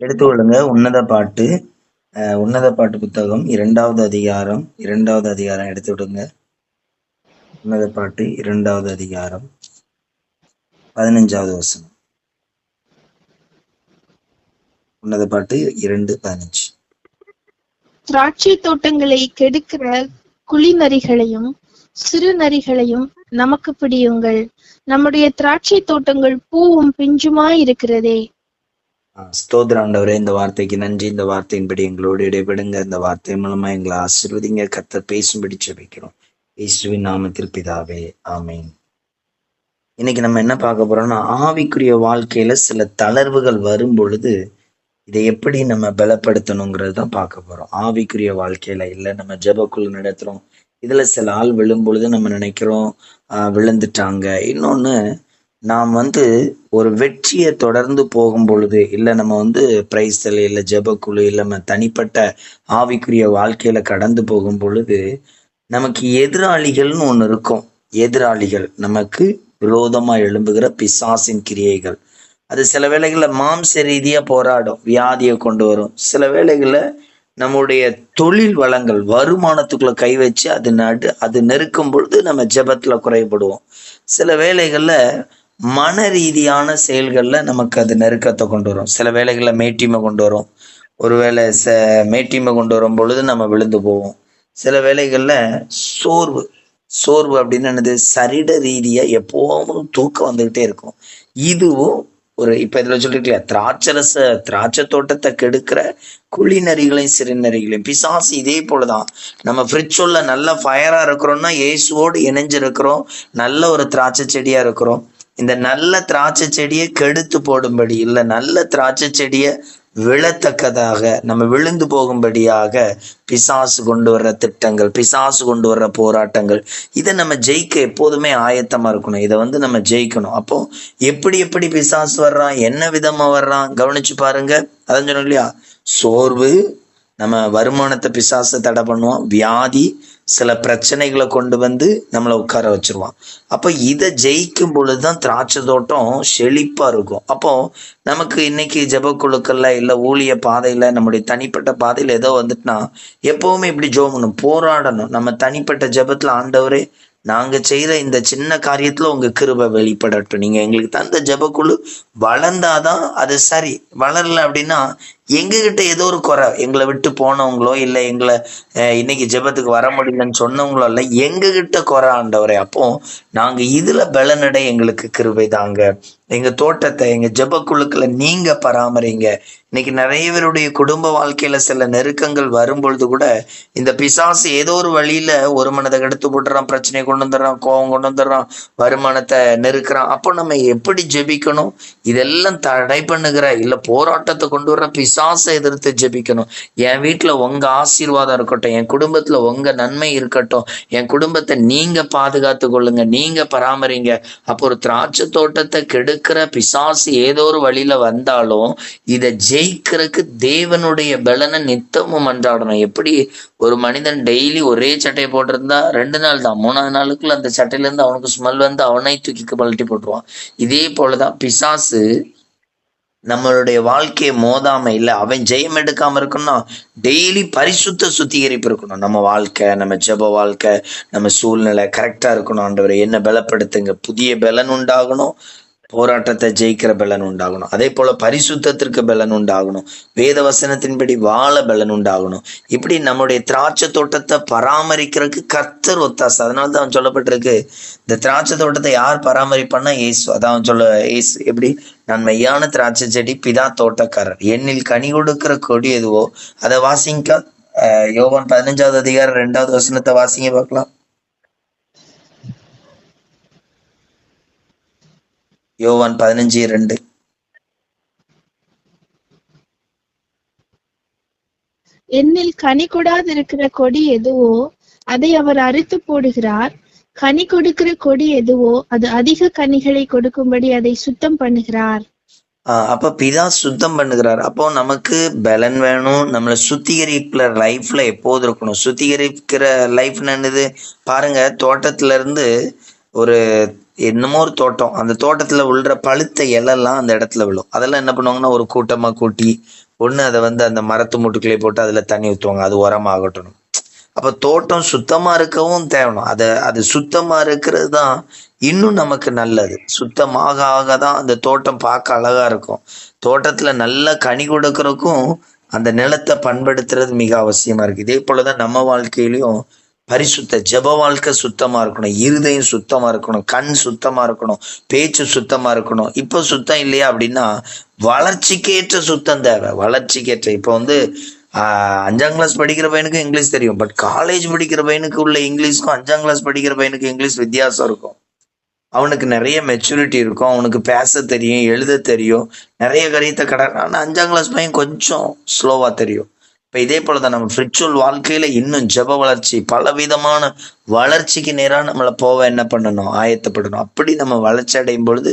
எடுத்துக்கொள்ளுங்க உன்னத பாட்டு அஹ், உன்னத பாட்டு புத்தகம் இரண்டாவது அதிகாரம் இரண்டாவது அதிகாரம் எடுத்து விடுங்க. உன்னத பாட்டு இரண்டாவது அதிகாரம் பதினஞ்சாவது வசனம். உன்னத பாட்டு இரண்டு பதினஞ்சு. திராட்சை தோட்டங்களை கெடுக்கிற குழிநரிகளையும் சிறு நரிகளையும் நமக்கு பிடியுங்கள். நம்முடைய திராட்சை தோட்டங்கள் பூவும் பிஞ்சுமாய் இருக்கிறதே. ஆஹ் ஆண்டவரே இந்த வார்த்தைக்கு நன்றி. இந்த வார்த்தையின்படி எங்களோடு இடைபெடுங்க இந்த வார்த்தை மூலமா எங்களை ஆசிர்வதிங்க. கத்த பேசும்படி செபிக்கிறோம் இயேசுவின் நாமத்தில் பிதாவே ஆமீன். இன்னைக்கு நம்ம என்ன பார்க்க போறோம்னா ஆவிக்குரிய வாழ்க்கையில சில தளர்வுகள் வரும் பொழுது இதை எப்படி நம்ம பலப்படுத்தணுங்கிறது தான் பார்க்க போறோம். ஆவிக்குரிய வாழ்க்கையில இல்லை நம்ம ஜபக்குள் நடத்துறோம். இதுல சில ஆள் விழும் பொழுது நம்ம நினைக்கிறோம் விழுந்துட்டாங்க. இன்னொன்னு நாம் வந்து ஒரு வெற்றியை தொடர்ந்து போகும் பொழுது இல்லை நம்ம வந்து பிரைஸ்தல் இல்லை ஜபக்குழு இல்லை நம்ம தனிப்பட்ட ஆவிக்குரிய வாழ்க்கையில கடந்து போகும் பொழுது நமக்கு எதிராளிகள்னு ஒன்று இருக்கும். எதிராளிகள் நமக்கு விரோதமாக எழும்புகிற பிசாசின் கிரியைகள். அது சில வேளைகளில் மாம்ச ரீதியாக போராடும் வியாதியை கொண்டு வரும். சில வேளைகளில் நம்முடைய தொழில் வளங்கள் வருமானத்துக்குள்ள கை வச்சு அது நடு அது நெருக்கும் பொழுது நம்ம ஜெபத்துல குறைபடுவோம். சில வேளைகளில் மன ரீதியான செயல்களில் நமக்கு அது நெருக்கத்தை கொண்டு வரும். சில வேலைகளில் மேட்டிமை கொண்டு வரும். ஒருவேளை ச மேட்டிமை கொண்டு வரும் பொழுது நம்ம விழுந்து போவோம். சில வேலைகளில் சோர்வு. சோர்வு அப்படின்னு என்னது? சரிட ரீதியாக எப்போவும் தூக்கம் வந்துக்கிட்டே இருக்கும். இதுவும் ஒரு இப்போ இதில் சொல்லிருக்கலையா திராட்சரச திராட்சை தோட்டத்தை கெடுக்கிற குழிநரிகளையும் சிறுநரிகளையும். பிசாசு இதே போலதான். நம்ம ஃப்ரிட்ஜுள்ள நல்ல ஃபயராக இருக்கிறோம்னா இயேசுவோடு இணைஞ்சிருக்கிறோம். நல்ல ஒரு திராட்சை செடியாக இருக்கிறோம். இந்த நல்ல திராட்சை செடியை கெடுத்து போடும்படி இல்லை நல்ல திராட்சை செடியை விழத்தக்கதாக நம்ம விழுந்து போகும்படியாக பிசாசு கொண்டு வர்ற திட்டங்கள் பிசாசு கொண்டு வர்ற போராட்டங்கள் இதை நம்ம ஜெயிக்க எப்போதுமே ஆயத்தமா இருக்கணும். இதை வந்து நம்ம ஜெயிக்கணும். அப்போ எப்படி எப்படி பிசாசு வர்றான் என்ன விதமா வர்றான் கவனிச்சு பாருங்க. அதான் சொன்னோம் இல்லையா? சோர்வு நம்ம வருமானத்தை பிசாசை தடை பண்ணுவோம். வியாதி சில பிரச்சனைகளை கொண்டு வந்து நம்மளை உட்கார வச்சிருவான். அப்போ இதை ஜெயிக்கும் பொழுது தான் திராட்சை தோட்டம் செழிப்பாக இருக்கும். அப்போ நமக்கு இன்னைக்கு ஜெபக்குழுக்கள்ல இல்லை ஊழிய பாதையில் நம்முடைய தனிப்பட்ட பாதையில் ஏதோ வந்துட்டுனா எப்போவுமே இப்படி ஜோமணும் போராடணும். நம்ம தனிப்பட்ட ஜபத்தில் ஆண்டவரே நாங்கள் செய்கிற இந்த சின்ன காரியத்தில் உங்கள் கிருபை வெளிப்படட்டும். நீங்கள் எங்களுக்கு தந்த ஜபக்குழு வளர்ந்தாதான் அது சரி. வளரல அப்படின்னா எங்ககிட்ட ஏதோ ஒரு குறை. எங்களை விட்டு போனவங்களோ இல்லை எங்களை இன்னைக்கு ஜெபத்துக்கு வர முடியலன்னு சொன்னவங்களோ இல்லை எங்ககிட்ட குறை ஆண்டவரை. அப்போ நாங்க இதுல பலனடை எங்களுக்கு கிருபை தாங்க. எங்க தோட்டத்தை எங்க ஜெபக்குழுக்களை நீங்க பராமரிங்க. இன்னைக்கு நிறைய பேருடைய குடும்ப வாழ்க்கையில சில நெருக்கங்கள் வரும் பொழுது கூட இந்த பிசாசு ஏதோ ஒரு வழியில ஒரு மனதை எடுத்து போட்டுறான் பிரச்சனை கொண்டு வந்துடுறான் கோவம் கொண்டு வந்துடுறான் வருமானத்தை நெருக்கிறான். அப்போ நம்ம எப்படி ஜெபிக்கணும்? இதெல்லாம் தடை பண்ணுகிற இல்ல போராட்டத்தை கொண்டு வர்ற பிசாசை எதிர்த்து ஜெபிக்கணும். என் வீட்டுல உங்க ஆசீர்வாதம் இருக்கட்டும் என் குடும்பத்துல உங்க நன்மை இருக்கட்டும் என் குடும்பத்தை நீங்க பாதுகாத்து கொள்ளுங்க நீங்க பராமரிங்க. அப்போ ஒரு திராட்சை தோட்டத்தை கெடு இருக்கிற பிசாசு ஏதோ ஒரு வழியில வந்தாலும் இதை ஜெயிக்கிறதுக்கு தேவனுடைய பலனை நித்தமும் மன்றாடணும் எப்படி? ஒரு மனிதன் டெய்லி ஒரே சட்டையை போட்டிருந்தா ரெண்டு நாள் தான். மூணாவது நாளுக்குள்ள அந்த சட்டையில இருந்து அவனுக்கு ஸ்மெல் வந்து அவனை தூக்கி பழட்டி போட்டுருவான். இதே போலதான் பிசாசு நம்மளுடைய வாழ்க்கையை மோதாம இல்ல அவன் ஜெயம் எடுக்காம இருக்கணும்னா டெய்லி பரிசுத்த சுத்திகரிப்பு இருக்கணும். நம்ம வாழ்க்கை நம்ம ஜெப வாழ்க்கை நம்ம சூழ்நிலை கரெக்டா இருக்கணும் ஆண்டவரை. என்ன பலப்படுத்துங்க? புதிய பலன் உண்டாகணும். போராட்டத்தை ஜெயிக்கிற பலன் உண்டாகணும். அதே போல பரிசுத்தத்திற்கு பலன் உண்டாகணும். வேத வசனத்தின்படி வாழ பலன் உண்டாகணும். இப்படி நம்முடைய திராட்சை தோட்டத்தை பராமரிக்கிறதுக்கு கர்த்தர் ஒத்தாசு. அதனால தான் சொல்லப்பட்டிருக்கு இந்த திராட்சை தோட்டத்தை யார் பராமரிப்பான்னா ஏசு அதான் சொல்ல ஏசு எப்படி? நான் மெய்யான திராட்சை செடி பிதா தோட்டக்காரர். என்னில் கனி கொடுக்கிற கொடி எதுவோ அதை வாசிங்க. யோகன் பதினஞ்சாவது அதிகாரம் ரெண்டாவது வசனத்தை வாசிங்க பார்க்கலாம். யோவான் பதினஞ்சு ரெண்டு என்னில் கனி கொடாதிருக்கிற கொடி எதுவோ அதை அவர் அறுத்து போடுகிறார். கனி கொடுக்கிற கொடி எதுவோ அது அதிக கனிகளை கொடுக்கும்படி அதை சுத்தம் பண்ணுகிறார். ஆஹ் அப்ப பிதா சுத்தம் பண்ணுகிறார். அப்போ நமக்கு பலன் வேணும். நம்மளை சுத்திகரிப்புல லைஃப்ல எப்போது இருக்கணும்? சுத்திகரிக்கிற லைஃப் என்னது? பாருங்க தோட்டத்துல இருந்து ஒரு என்னமோ ஒரு தோட்டம். அந்த தோட்டத்துல உள்ள பழுத்த இலெல்லாம் அந்த இடத்துல விழும். அதெல்லாம் என்ன பண்ணுவாங்கன்னா ஒரு கூட்டமா கூட்டி ஒண்ணு அதை வந்து அந்த மரத்து மூட்டுக்குள்ளே போட்டு அதுல தண்ணி ஊற்றுவாங்க அது உரமாகட்டும். அப்ப தோட்டம் சுத்தமா இருக்கவும் தேவணும். அதை அது சுத்தமா இருக்கிறது தான் இன்னும் நமக்கு நல்லது. சுத்தமாக ஆக தான் அந்த தோட்டம் பார்க்க அழகா இருக்கும். தோட்டத்துல நல்லா கனி கொடுக்கறதுக்கும் அந்த நிலத்தை பண்படுத்துறது மிக அவசியமா இருக்கு. இதே போலதான் நம்ம வாழ்க்கையிலையும் பரிசுத்த ஜப வாழ்க்கை சுத்தமா இருக்கணும். இருதயம் சுத்தமா இருக்கணும். கண் சுத்தமா இருக்கணும். பேச்சு சுத்தமா இருக்கணும். இப்போ சுத்தம் இல்லையா அப்படின்னா வளர்ச்சிக்கேற்ற சுத்தம் தேவை. வளர்ச்சிக்கேற்ற. இப்போ வந்து ஆஹ், அஞ்சாம் கிளாஸ் படிக்கிற பையனுக்கு இங்கிலீஷ் தெரியும். பட் காலேஜ் படிக்கிற பையனுக்கு உள்ள இங்கிலீஷ்க்கும் அஞ்சாம் கிளாஸ் படிக்கிற பையனுக்கு இங்கிலீஷ் வித்தியாசம் இருக்கும். அவனுக்கு நிறைய மெச்சூரிட்டி இருக்கும். அவனுக்கு பேச தெரியும் எழுத தெரியும். நிறைய கரியத்தை கட ஆனால் அஞ்சாம் கிளாஸ் பையன் கொஞ்சம் ஸ்லோவா தெரியும். இப்போ இதே போல தான் நம்ம ஸ்பிரிச்சுவல் வாழ்க்கையில இன்னும் ஜப வளர்ச்சி பலவிதமான வளர்ச்சிக்கு நேராக நம்மளை போக என்ன பண்ணணும்? ஆயத்தப்படணும். அப்படி நம்ம வளர்ச்சி அடையும் பொழுது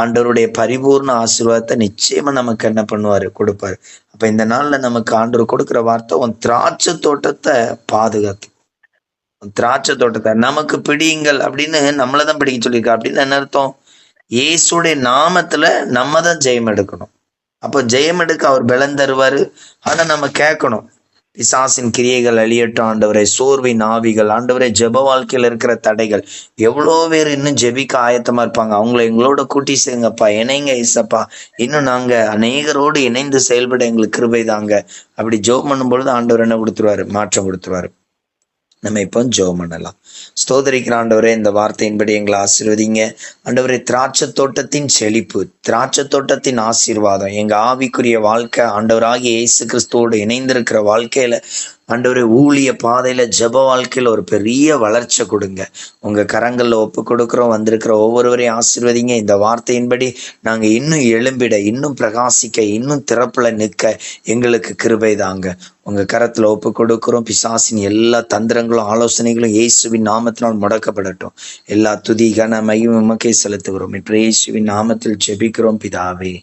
ஆண்டவருடைய பரிபூர்ண ஆசீர்வாதத்தை நிச்சயமா நமக்கு என்ன பண்ணுவாரு? கொடுப்பாரு. அப்போ இந்த நாளில் நமக்கு ஆண்டவர் கொடுக்குற வார்த்தை உன் திராட்சை தோட்டத்தை பாதுகாத்து. திராட்சை தோட்டத்தை நமக்கு பிடியுங்கள் அப்படின்னு நம்மளை தான் பிடிக்க சொல்லியிருக்கா. அப்படின்னு என்ன அர்த்தம்? இயேசுடைய நாமத்துல நம்ம தான் ஜெயம் எடுக்கணும். அப்போ ஜெயம் எடுக்க அவர் பலன் தருவாரு. ஆனா நம்ம கேட்கணும். பிசாசின் கிரியைகள் அழியட்டும் ஆண்டவரை. சோர்வின் ஆவிகள் ஆண்டவரை ஜெப வாழ்க்கையில் இருக்கிற தடைகள். எவ்வளோ பேர் இன்னும் ஜெபிக்க ஆயத்தமா இருப்பாங்க. அவங்கள எங்களோட கூட்டி சேங்கப்பா இணைங்க இசப்பா. இன்னும் நாங்க அநேகரோடு இணைந்து செயல்பட எங்களுக்கு கிருபை தாங்க. அப்படி ஜெபம் பண்ணும் பொழுது ஆண்டவர் என்ன கொடுத்துருவாரு? மாற்றம் கொடுத்துருவாரு. நம்ம இப்போ ஜோம் பண்ணலாம். ஸ்தோதரிக்கிற ஆண்டவரே இந்த வார்த்தையின்படி எங்களை ஆசீர்வதிங்க. ஆண்டவரே திராட்சை தோட்டத்தின் செழிப்பு திராட்சை தோட்டத்தின் ஆசீர்வாதம் எங்க ஆவிக்குரிய வாழ்க்கை ஆண்டவராகிய இயேசு கிறிஸ்துவோடு இணைந்திருக்கிற வாழ்க்கையில ஆண்டவரே ஊழிய பாதையில ஜெப வாழ்க்கையில ஒரு பெரிய வளர்ச்சி கொடுங்க. உங்க கரங்கள்ல ஒப்பு கொடுக்குறோம் வந்திருக்கிற ஒவ்வொருவரையும் ஆசிர்வதிங்க. இந்த வார்த்தையின்படி நாங்க இன்னும் எழும்பிட இன்னும் பிரகாசிக்க இன்னும் திறப்புல நிற்க எங்களுக்கு கிருபை தாங்க. உங்க கரத்துல ஒப்பு கொடுக்கிறோம். பிசாசின் எல்லா தந்திரங்களும் ஆலோசனைகளும் இயேசுவின் நாமத்தினால் முடக்கப்படட்டும். எல்லா துதி கன மையும் செலுத்துகிறோம். இப்ப இயேசுவின் நாமத்தில் ஜெபிக்கிறோம் பிதாவே.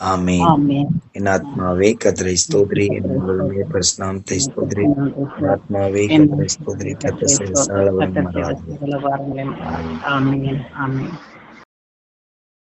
ஆமென். என் ஆத்மாவே கத்திரை ஸ்தோத்ரி என் முழுமைய பரிசுநாமத்தை ஸ்தோத்ரி ஆத்மாவே கத்திரை ஸ்தோத்ரி கத்த கர்த்தர் சாலவன் செய்த மறாதே சகல வாரங்களையும் ஆமென் ஆமென்